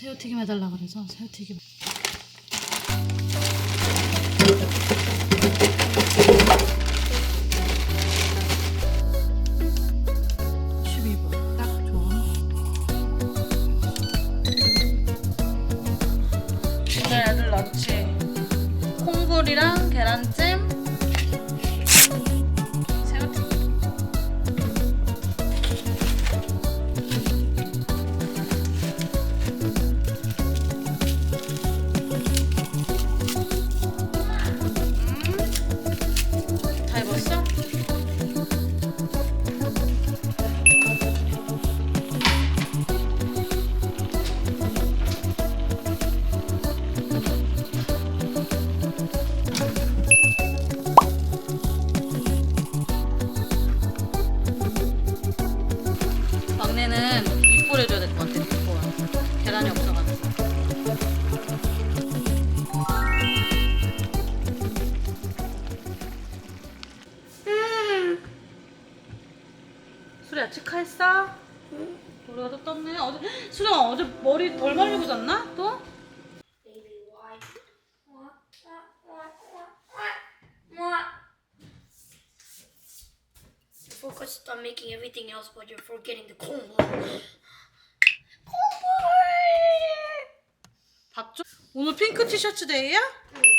새우튀김 해달라 그래서 새우튀김. (12분) 딱 좋아. 오늘 애들 런치 콩불이랑 계란찜 막내는 밑 뿌려줘야 될 것 같아. 밑볼 계란이 없어가지고. 수리야 치카했어? 머리가 또 떴네. 어제 수리야 어제 머리 덜 말리고 잤나 또? focused on making everything else, but you're forgetting the cornball. 밥 좀? 오늘 핑크 티셔츠 데이야? I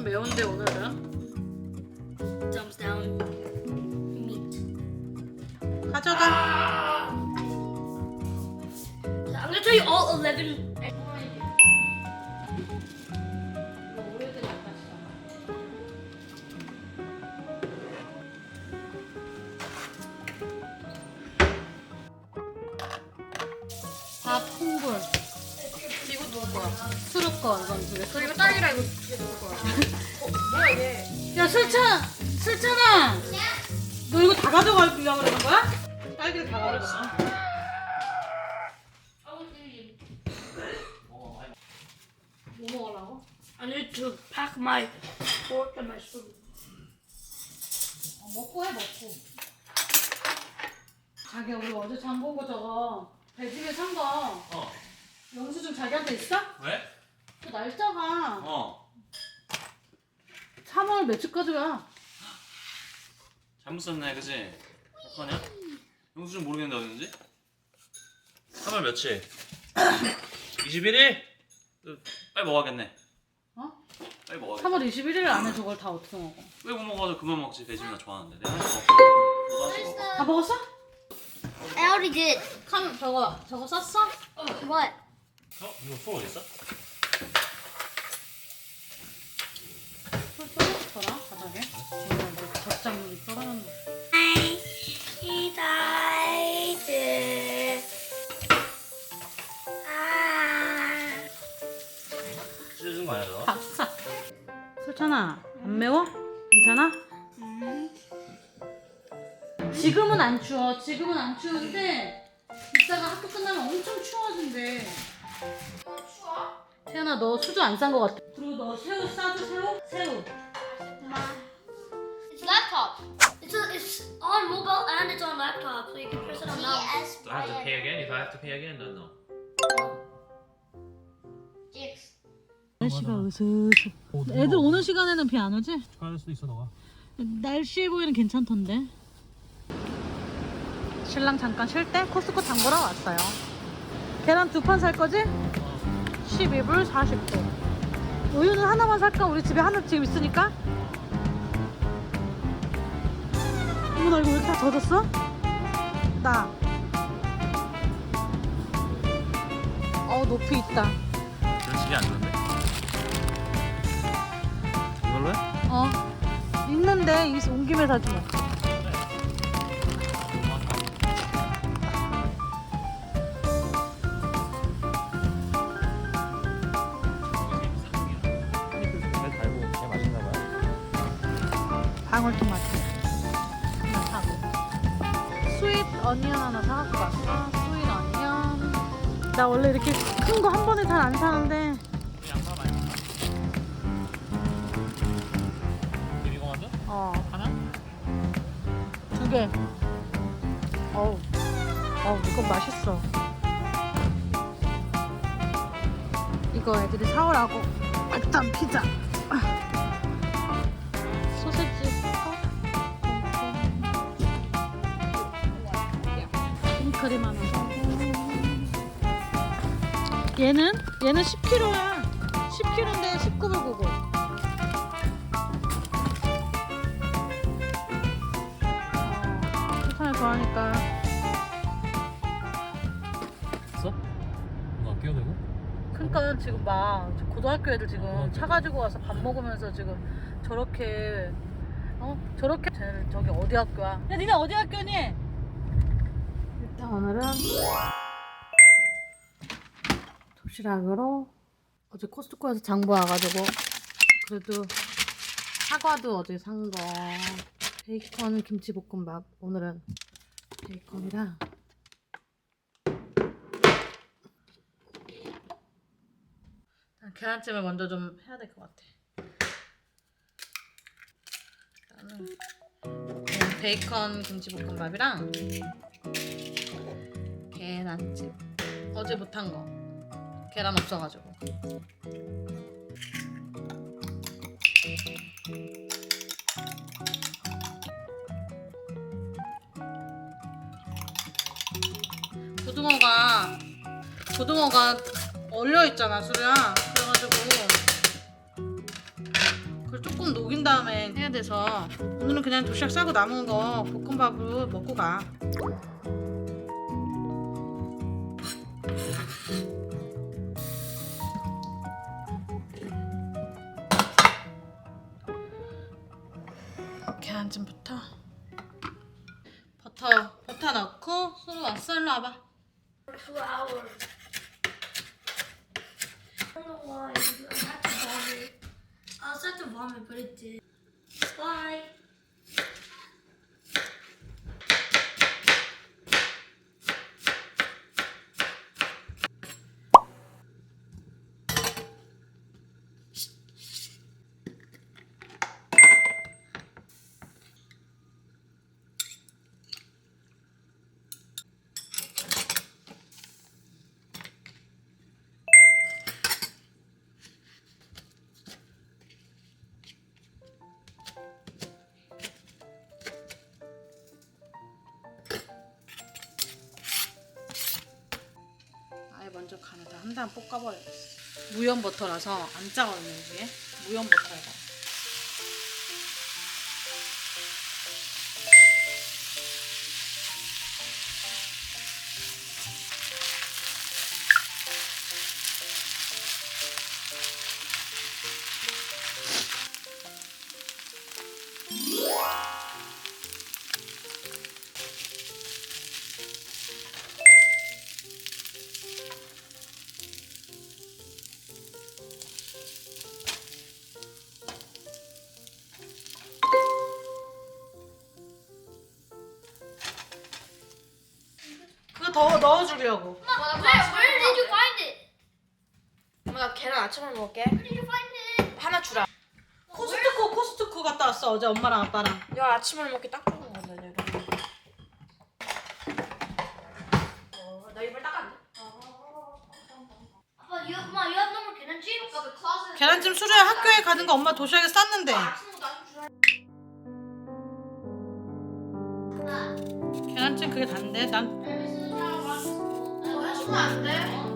좀 매운데 오늘은 Thumbs down. Meat. 가져가 I'm gonna tell you all 11. 수르거 이건 두개 그리고 딸기랑 이거 두개 누구 거야? 어, 뭐야 이게? 야 술찬 술찬아 너 이거 다 가져가려고 그러는 거야? 딸기를 다 가져가 뭐 먹으려고? I need to pack my fork and my spoon. 어, 먹고 해 먹고 자기야 우리 어제 장 보고 저거 배집에 산거 어. 영수 증 자기한테 있어? 왜? 그 날짜가 어. 3월 며칠까지야 잘못 썼네, 그지? 어떡하냐? 영수 증 모르겠는데 어딘지? 3월 며칠? 21일? 빨리 먹어야겠네. 어? 빨리 먹어야겠네. 3월 21일 안에 저걸 다 어떻게 먹어 왜 못 먹어서 그만 먹지? 배지민아 좋아하는데. 내가. 너도 한식 먹어. 다 먹었어? I already did. 칸 저거 저거 썼어? What? 어? 이거 소 어디 있어? 풀 떨어졌더라 바닥에 오늘 뭐 젖장물이 떨어졌나 died. Ah. 찢어진 거 아니야, 너? 박사 술찬아 안 매워? 괜찮아? 지금은 안 추워 지금은 안 추운데 이따가 학교 끝나면 엄청 추워진대 추워? 태연아 너 수저 안 싼 거 같아 그리고 너 새우 싸줘 새우? 새우 laptop. It's a, it's on mobile and it's on laptop, so you can press it on mouse. Do I have to pay again? If I have to pay again, then no. Jigs. 날씨가 으스스 애들 오는 시간에는 비 안 오지? 좋아할 수도 있어, 너가. 날씨에 보이는 괜찮던데 신랑 잠깐 쉴 때 코스코 장 보러 왔어요 계란 두 판 살 거지? 12불 40불 우유는 하나만 살까? 우리 집에 하나 지금 있으니까 어머 나 이거 왜 젖었어? 나. 어 높이 있다. 결실이 안 좋은데. 이걸로 해? 어. 있는데 이- 온 김에 사지 뭐. 방울토마토. 어니언 하나 사갖고 왔어 스윗 어니언 나 원래 이렇게 큰 거 한 번에 잘 안 사는데 양파 말고 이거? 어 하나? 두 개. 어우, 어우, 이거 맛있어. 이거 애들이 사오라고. 일단 피자. 킹크림 하나. 얘는? 얘는 10kg야. 10kg인데 19불 99. 추천을 좋아하니까 있어? 너 끼워대고? 그러니까 지금 막 고등학교 애들 지금 어, 차 가지고 와서 밥 먹으면서 지금 저렇게 어 저렇게 쟤 저기 어디 학교야? 야 니네 어디 학교니? 일단 오늘은 도시락으로 어제 코스트코에서 장보 와가지고 그래도 사과도 어제 산 거 베이컨 김치볶음밥 오늘은 베이컨이랑 계란찜을 먼저 좀 해야 될 것 같아. 일단은 베이컨 김치볶음밥이랑 계란찜 어제 못한 거. 계란 없어가지고. 고등어가 고등어가 얼려 있잖아 수루야 그래가지고 그걸 조금 녹인 다음에 해야 돼서. 오늘은 그냥 도시락 싸고 남은 거 볶음밥으로 먹고 가 수루 왔어 일로 와봐 Two hours. I don't know why. I had to vomit. I was set to vomit, but it did. 한단 볶아버려야겠어. 무염 버터라서 안 짜거든요, 이게. 무염 버터예요. 더 넣어주려고. Where, where did you find it? 엄마 나 계란 아침을 먹을게. Where did you find it? 하나 주라. 코스트코, 코스트코 갔다 왔어, 어제 엄마랑 아빠랑. 이거 아침을 먹기 딱 좋은 건데 내가. 어, 나 이빨 닦았네. Papa, you, Mom, you have no more kenan chips? the closet. 계란찜 수루야 학교에 가는 거 엄마 도시락에 쌌는데. 주라. 계란찜 그게 단데? 난 해주면 안 돼.